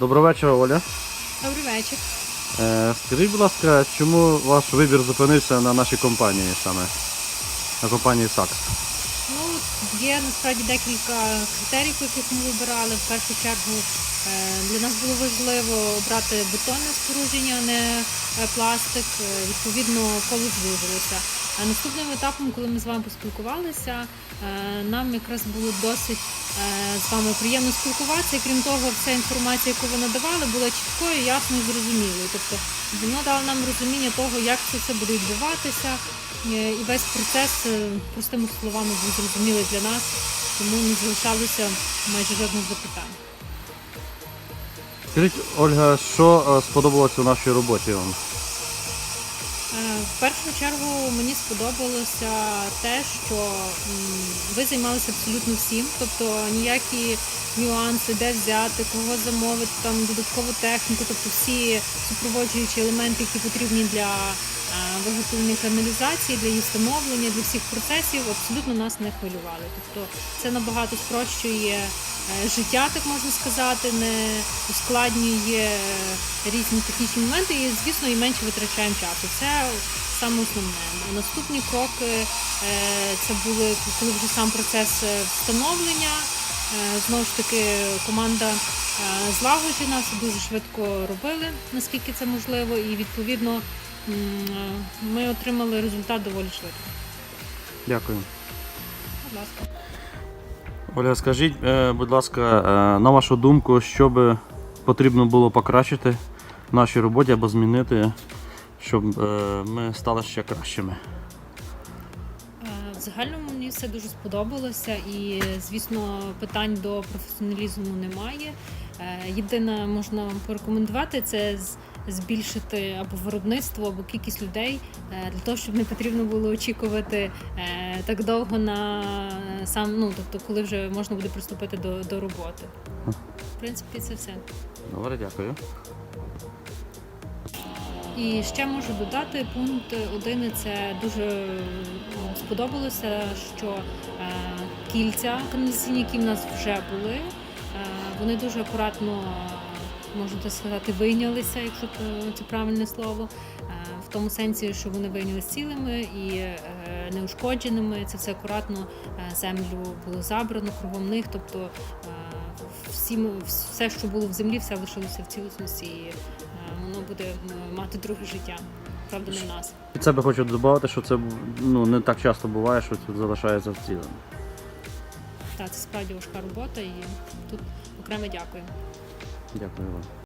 Доброго вечора, Оля. Добрий вечір. Е, скажіть, будь ласка, чому ваш вибір зупинився на нашій компанії саме? На компанії САКС? Ну, є насправді декілька критерій, по яких ми вибирали. В першу чергу е, для нас було важливо обрати бетонне спорудження, а не е, пластик. Е, Відповідно, коло звужилося. А наступним етапом, коли ми з вами поспілкувалися, е, нам якраз було досить е, з вами приємно спілкуватися. І крім того, вся інформація, яку ви надавали, була чіткою, ясною, зрозумілою. Тобто воно дало нам розуміння того, як це все буде відбуватися. Е, І весь процес, простими словами, був зрозумілий для нас, тому не залишалося майже жодних запитань. Скажіть, Ольга, що сподобалося у нашій роботі вам? В першу чергу мені сподобалося те, що ви займалися абсолютно всім, тобто ніякі нюанси, де взяти, кого замовити, там додаткову техніку, тобто всі супроводжуючі елементи, які потрібні для виготовлення каналізації, для її встановлення, для всіх процесів, абсолютно нас не хвилювали. Тобто це набагато спрощує е, життя, так можна сказати, не ускладнює е, різні технічні моменти і, звісно, і менше витрачаємо часу. Це саме основне. Наступні кроки е, це були коли вже сам процес встановлення. Знову ж таки, команда злагоджена, все дуже швидко робили, наскільки це можливо, і відповідно ми отримали результат доволі швидко. Дякую. Будь ласка. Оля, скажіть, е, будь ласка, е, на вашу думку, що би потрібно було покращити в нашій роботі або змінити, щоб е, ми стали ще кращими? Е, В загальному мені все дуже сподобалося, і звісно, питань до професіоналізму немає. Е, Єдине, можна порекомендувати, це з- збільшити або виробництво, або кількість людей е, для того, щоб не потрібно було очікувати е, так довго на сам, ну тобто, коли вже можна буде приступити до, до роботи. В принципі, це все. Добре, дякую. І ще можу додати пункт один. Це дуже е, сподобалося, що е, кільця каналізаційні, які в нас вже були, е, вони дуже акуратно, е, можна так сказати, вийнялися, якщо це правильне слово. е, В тому сенсі, що вони вийнялися цілими і е, неушкодженими. Це все акуратно е, землю було забрано кругом них. Тобто всі, все, що було в землі, все лишилося в цілісності. І, воно буде мати друге життя. Правда, не в нас. Від себе хочу додати, що це ну, не так часто буває, що тут залишається вцілим. Та це справді важка робота і тут окремо дякую. Дякую вам.